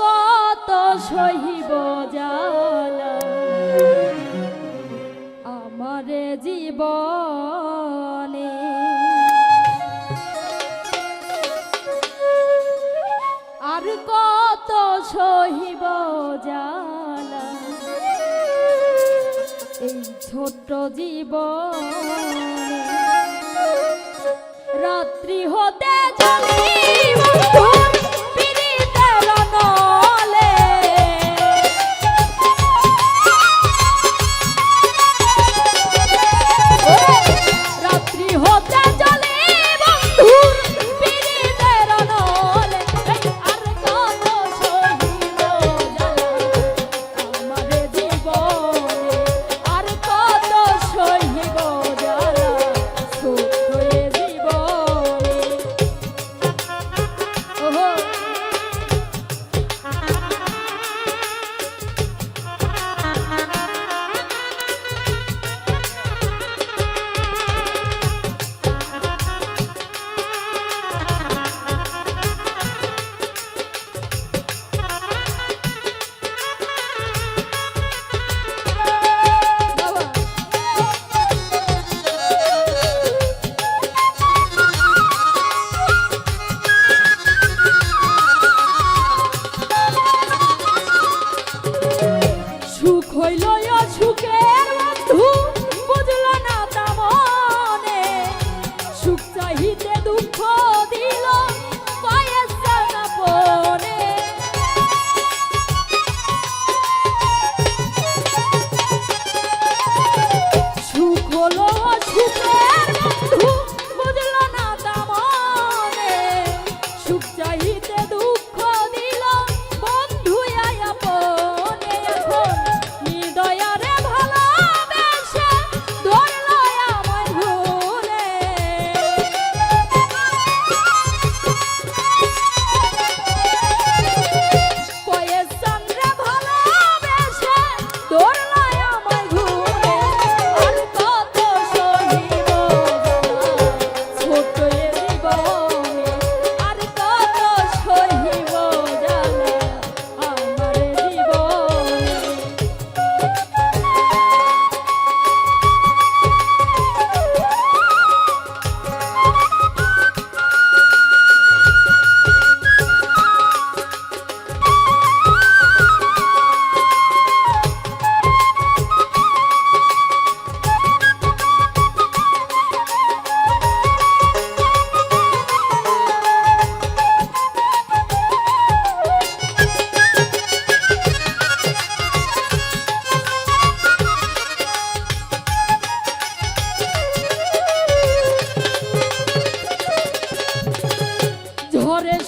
কত সহিব জালা আমার জীবনে আর কত সহিব জালা এই ছোট্ট জীবন dedo ter do.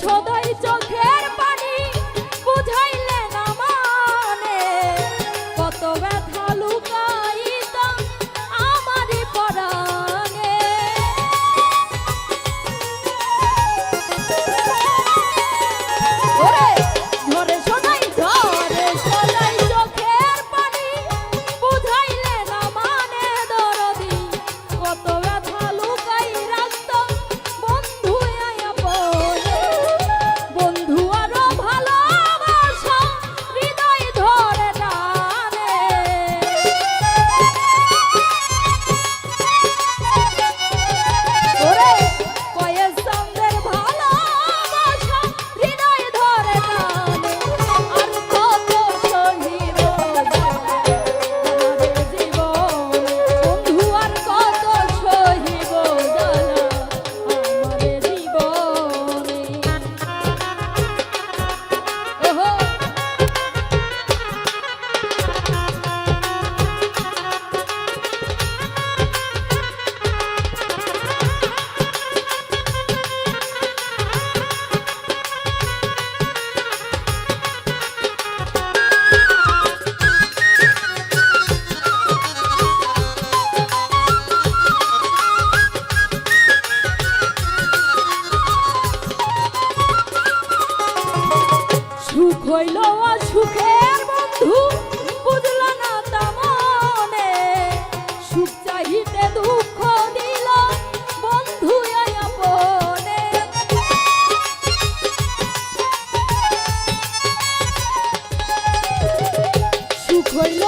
সদাই চোখে হইল সুখের বন্ধু বুঝল না তামনে সুখ চাহিতে দুঃখ দিল বন্ধু আপনে। সুখ হইল